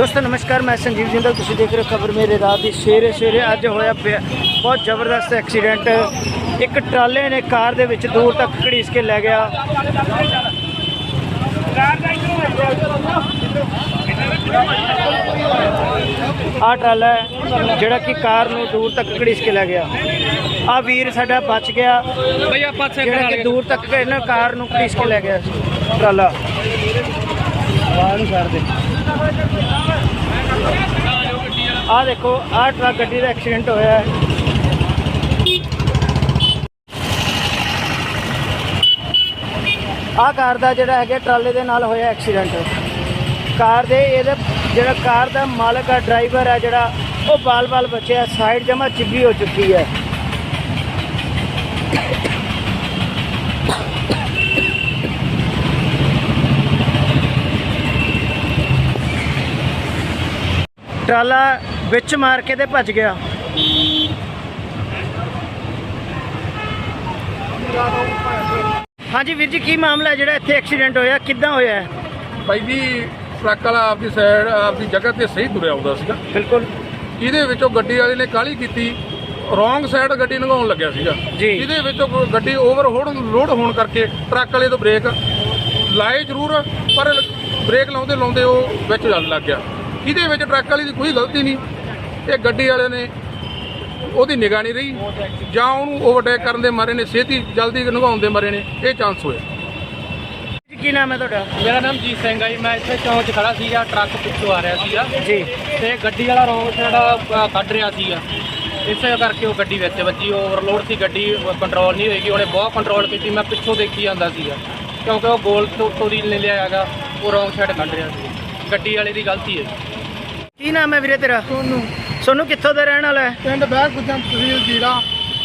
ਦੋਸਤੋ ਨਮਸਕਾਰ ਮੈਂ ਸੰਜੀਵ ਜਿੰਦਲ। ਤੁਸੀਂ ਦੇਖ ਰਹੇ ਹੋ ਖਬਰ ਮੇਰੇ ਰਾਤ ਦੀ। ਸਵੇਰੇ ਸਵੇਰੇ ਅੱਜ ਹੋਇਆ ਬਹੁਤ ਜ਼ਬਰਦਸਤ ਐਕਸੀਡੈਂਟ। ਇੱਕ ਟਰਾਲੇ ਨੇ ਕਾਰ ਦੇ ਵਿੱਚ ਦੂਰ ਤੱਕ ਘੜੀਸ ਕੇ ਲੈ ਗਿਆ। ਆਹ ਟਰਾਲਾ ਜਿਹੜਾ ਕਿ ਕਾਰ ਨੂੰ ਦੂਰ ਤੱਕ ਘੜੀਸ ਕੇ ਲੈ ਗਿਆ। ਆ ਵੀਰ ਸਾਡਾ ਬਚ ਗਿਆ। ਭਈਆ ਪਾਸੇ ਜਿਹੜਾ ਕਿ ਦੂਰ ਤੱਕ ਇਹਨਾਂ ਕਾਰ ਨੂੰ ਘੜੀਸ ਕੇ ਲੈ ਗਿਆ ਟਰਾਲਾ। ਨੂੰ ਛੱਡ ਦੇ ਆਹ ਦੇਖੋ, ਆਹ ਟਰੱਕ ਗੱਡੀ ਦਾ ਐਕਸੀਡੈਂਟ ਹੋਇਆ ਹੈ। ਆਹ ਕਾਰ ਦਾ ਜਿਹੜਾ ਹੈਗਾ, ਟਰਾਲੇ ਦੇ ਨਾਲ ਹੋਇਆ ਐਕਸੀਡੈਂਟ ਕਾਰ ਦੇ ਇਹਦਾ, ਜਿਹੜਾ ਕਾਰ ਦਾ ਮਾਲਕ ਆ ਡਰਾਈਵਰ ਹੈ ਜਿਹੜਾ, ਉਹ ਬਾਲ-ਬਾਲ ਬਚਿਆ ਸਾਈਡ ਜਮਾ ਚਿੱਬੀ ਹੋ ਚੁੱਕੀ ਹੈ। ਟਰਾਲਾ ਵਿੱਚ ਮਾਰ ਕੇ ਤੇ ਭੱਜ ਗਿਆ। ਹਾਂਜੀ ਵੀਰ ਜੀ ਕੀ ਮਾਮਲਾ ਜਿਹੜਾ ਇੱਥੇ ਐਕਸੀਡੈਂਟ ਹੋਇਆ? ਕਿੱਦਾਂ ਹੋਇਆ ਹੈ? ਭਾਈ ਜੀ ਟਰੱਕ ਵਾਲਾ ਆਪਦੀ ਸਾਈਡ ਆਪਦੀ ਜਗ੍ਹਾ ਤੇ ਸਹੀ ਤੁਰਿਆ ਆਉਂਦਾ ਸੀਗਾ। ਬਿਲਕੁਲ। ਇਹਦੇ ਵਿੱਚੋਂ ਗੱਡੀ ਵਾਲੇ ਨੇ ਕਾਹਲੀ ਕੀਤੀ? ਰੋਂਗ ਸਾਈਡ ਗੱਡੀ ਲੰਘਾਉਣ ਲੱਗਿਆ ਸੀਗਾ। ਜੀ। ਇਹਦੇ ਵਿੱਚੋਂ ਗੱਡੀ ਓਵਰ ਲੋਡ ਹੋਣ ਕਰਕੇ ਟਰੱਕ ਵਾਲੇ ਤੋਂ ਬ੍ਰੇਕ ਲਾਏ ਜ਼ਰੂਰ ਪਰ ਬ੍ਰੇਕ ਲਾਉਂਦੇ ਲਾਉਂਦੇ ਉਹ ਵਿੱਚ ਜਲ ਲੱਗ ਗਿਆ। ਇਹਦੇ ਵਿੱਚ ਟਰੱਕ ਵਾਲੇ ਦੀ ਕੋਈ ਗਲਤੀ ਨਹੀਂ। ਇਹ ਗੱਡੀ ਵਾਲੇ ਨੇ ਉਹਦੀ ਨਿਗਾਹ ਨਹੀਂ ਰਹੀ। ਜਾਂ ਉਹਨੂੰ ਓਵਰਟੇਕ ਕਰਨ ਦੇ ਮਾਰੇ ਨੇ ਛੇਤੀ ਜਲਦੀ ਲੰਘਾਉਣ ਦੇ ਮਾਰੇ ਨੇ ਇਹ ਚਾਂਸ ਹੋਇਆ। ਜੀ, ਕੀ ਨਾਮ ਹੈ ਤੁਹਾਡਾ? ਮੇਰਾ ਨਾਮ ਜੀਤ ਸਿੰਘ ਆ ਜੀ। ਮੈਂ ਇੱਥੇ ਚੌਂਕ 'ਚ ਖੜਾ ਸੀਗਾ ਟਰੱਕ ਪਿੱਛੋਂ ਆ ਰਿਹਾ ਸੀਗਾ। ਜੀ। ਤੇ ਗੱਡੀ ਵਾਲਾ ਰੋਂਗ ਸਾਈਡ ਕੱਢ ਰਿਹਾ ਸੀਗਾ। ਇਸੇ ਕਰਕੇ ਉਹ ਗੱਡੀ ਵਿੱਚ ਵੱਜੀ। ਓਵਰਲੋਡ ਸੀ ਗੱਡੀ ਕੰਟਰੋਲ ਨਹੀਂ ਹੋਏਗੀ। ਉਹਨੇ ਬਹੁਤ ਕੰਟਰੋਲ ਕੀਤੀ। ਮੈਂ ਪਿੱਛੋਂ ਦੇਖੀ ਜਾਂਦਾ ਸੀਗਾ। ਕਿਉਂਕਿ ਉਹ ਗੋਲ ਤੋਂ ਦੀ ਲੈ ਲਿਆ ਹੈਗਾ। ਉਹ ਰੋਂਗ ਸਾਈਡ ਕੱਢ ਰਿਹਾ ਸੀ। ਗੱਡੀ ਵਾਲੇ ਦੀ ਗਲਤੀ ਹੈ। ਕੀ ਨਾਮ ਹੈ ਵੀਰੇ ਤੇਰਾ? ਸੋਨੂੰ। ਸੋਨੂੰ ਕਿੱਥੋਂ ਦਾ ਰਹਿਣ ਵਾਲਾ ਹੈ? ਪਿੰਡ ਬਹਿ ਗੁੱਜਾਂ ਤਹਿਸੀਲ ਜੀਰਾ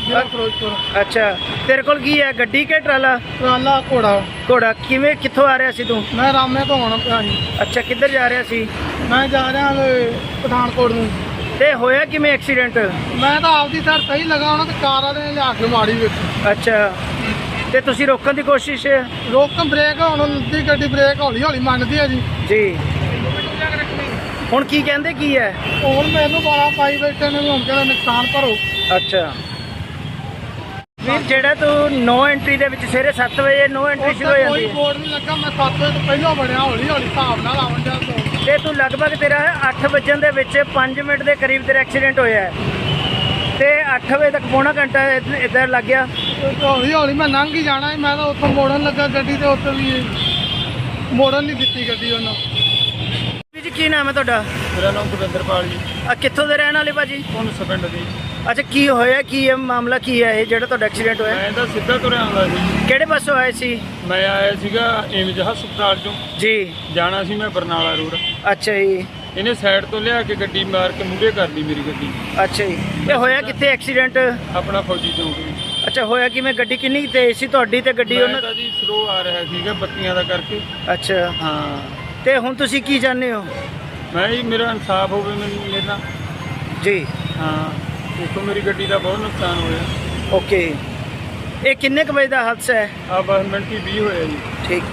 ਜ਼ਿਲ੍ਹਾ ਫਿਰੋਜ਼ਪੁਰ। ਅੱਛਾ ਤੇਰੇ ਕੋਲ ਕੀ ਹੈ? ਗੱਡੀ ਕਿ ਟਰਾਲਾ? ਟਰਾਲਾ ਘੋੜਾ। ਘੋੜਾ ਕਿਵੇਂ ਕਿੱਥੋਂ ਆ ਰਿਹਾ ਸੀ ਤੂੰ? ਮੈਂ ਰਾਮੇ ਤੋਂ ਆਉਣਾ ਪਿਆ ਜੀ ਅੱਛਾ ਕਿੱਧਰ ਜਾ ਰਿਹਾ ਸੀ? ਮੈਂ ਜਾ ਰਿਹਾ ਪਠਾਨਕੋਟ ਨੂੰ। ਤੇ ਹੋਇਆ ਕਿਵੇਂ ਐਕਸੀਡੈਂਟ? ਮੈਂ ਤਾਂ ਆਪਦੀ ਸਾਈਡ ਸਹੀ ਲਗਾ ਉਹਨਾਂ ਤੇ ਕਾਰ ਵਾਲੇ ਨੇ ਲਿਆ ਕੇ ਮਾਰੀ ਵਿੱਚ। ਅੱਛਾ ਤੇ ਤੁਸੀਂ ਰੋਕਣ ਦੀ ਕੋਸ਼ਿਸ਼ ਰੋਕਮ ਬ੍ਰੇਕ ਹੁਣ ਲੱਦੀ ਗੱਡੀ ਬ੍ਰੇਕ ਹੌਲੀ ਹੌਲੀ ਮੰਨਦੀ ਹੈ ਜੀ। ਜੀ। ਹੁਣ ਕੀ ਕਹਿੰਦੇ ਕੀ ਹੈ? ਹੁਣ ਮੈਨੂੰ ਬਾਰਾ ਪਾਈ ਬੈਠੇ ਨੇ ਵੀ ਹੁਣ ਕਹਿੰਦਾ ਨੁਕਸਾਨ ਭਰੋ। ਅੱਛਾ। ਵੀਰ ਜਿਹੜਾ ਤੂੰ ਨੋ ਐਂਟਰੀ ਦੇ ਵਿੱਚ ਸਵੇਰੇ 7 ਵਜੇ ਨੋ ਐਂਟਰੀ ਸ਼ੁਰੂ ਹੋ ਜਾਂਦੀ ਕੋਈ ਹੈ। ਬੋਰਡ ਨਹੀਂ ਲੱਗਾ ਮੈਂ 7 ਵਜੇ ਤੋਂ ਪਹਿਲਾਂ ਬਣਿਆ ਹੌਲੀ ਹੌਲੀ ਹਿਸਾਬ ਨਾਲ ਆਉਣ ਜਾ ਤੋਂ। ਤੇ ਤੂੰ ਲਗਭਗ ਤੇਰਾ 8 ਵਜਣ ਦੇ ਵਿੱਚ 5 ਮਿੰਟ ਦੇ ਕਰੀਬ ਤੇਰਾ ਐਕਸੀਡੈਂਟ ਹੋਇਆ ਹੈ। ਤੇ 8 ਵਜੇ ਤੱਕ ਪੌਣਾ ਘੰਟਾ ਇੱਧਰ ਲੱਗ ਗਿਆ। ਹੌਲੀ ਹੌਲੀ ਮੈਂ ਲੰਘ ਹੀ ਜਾਣਾ ਸੀ ਮੈਂ ਤਾਂ ਉੱਥੋਂ ਮੋੜਨ ਲੱਗਾ ਗੱਡੀ ਤੇ ਉੱਥੇ ਵੀ ਮੋੜਨ ਨਹੀਂ ਦਿੱਤੀ ਗੱਡੀ ਉਹਨਾਂ। ਕੀ ਨਾਮ ਹੈ ਤੁਹਾਡਾ? ਮੇਰਾ ਨਾਮ ਗੁਰਿੰਦਰਪਾਲ ਜੀ। ਆ ਕਿੱਥੋਂ ਦੇ ਰਹਿਣ ਵਾਲੇ ਭਾਜੀ? ਹੁਣ ਸਪਿੰਡ ਦੀ। ਅੱਛਾ ਕੀ ਹੋਇਆ? ਕੀ ਹੈ ਮਾਮਲਾ ਕੀ ਹੈ? ਇਹ ਜਿਹੜਾ ਤੁਹਾਡਾ ਐਕਸੀਡੈਂਟ ਹੋਇਆ? ਮੈਂ ਤਾਂ ਸਿੱਧਾ ਤੁਰਿਆ ਆਉਂਦਾ ਸੀ। ਕਿਹੜੇ ਪਾਸੋਂ ਆਏ ਸੀ? ਮੈਂ ਆਇਆ ਸੀਗਾ ਏਮਜ ਹਸਪਤਾਲ ਚੋਂ। ਜੀ। ਜਾਣਾ ਸੀ ਮੈਂ ਬਰਨਾਲਾ ਰੋਡ। ਅੱਛਾ ਜੀ। ਇਹਨੇ ਸਾਈਡ ਤੋਂ ਲਿਆ ਕੇ ਗੱਡੀ ਮਾਰ ਕੇ ਮੂਹਰੇ ਕਰ ਲਈ ਮੇਰੀ ਗੱਡੀ। ਅੱਛਾ ਜੀ। ਇਹ ਹੋਇਆ ਕਿੱਥੇ ਐਕਸੀਡੈਂਟ? ਆਪਣਾ ਫੌਜੀ ਚੌਂਕ ਵਿੱਚ। ਅੱਛਾ ਹੋਇਆ ਕਿਵੇਂ? ਗੱਡੀ ਕਿੰਨੀ ਤੇਜ਼ ਸੀ ਤੁਹਾਡੀ ਤੇ ਗੱਡੀ ਮੈਂ ਉਹਨਾਂ ਤਾਂ ਜੀ ਸਲੋ ਆ ਰਿਹਾ ਸੀਗਾ ਬੱਤੀਆਂ ਦਾ ਕਰਕੇ। ਅੱਛਾ। ਹਾਂ। ਤੇ ਹੁਣ ਤੁਸੀਂ ਕੀ ਚਾਹੁੰਦੇ ਹੋ? ਮੈਂ ਜੀ ਮੇਰਾ ਇਨਸਾਫ ਹੋਵੇ ਮੈਨੂੰ ਮੇਰੇ ਨਾਲ ਜੀ। ਹਾਂ ਦੇਖੋ ਮੇਰੀ ਗੱਡੀ ਦਾ ਬਹੁਤ ਨੁਕਸਾਨ ਹੋਇਆ। ਓਕੇ। ਇਹ ਕਿੰਨੇ ਕੁ ਵਜੇ ਦਾ ਹਾਦਸਾ ਹੈ? ਆ ਬਸ ਮਿੰਟ ਹੀ 20 ਹੋਇਆ ਜੀ। ਠੀਕ।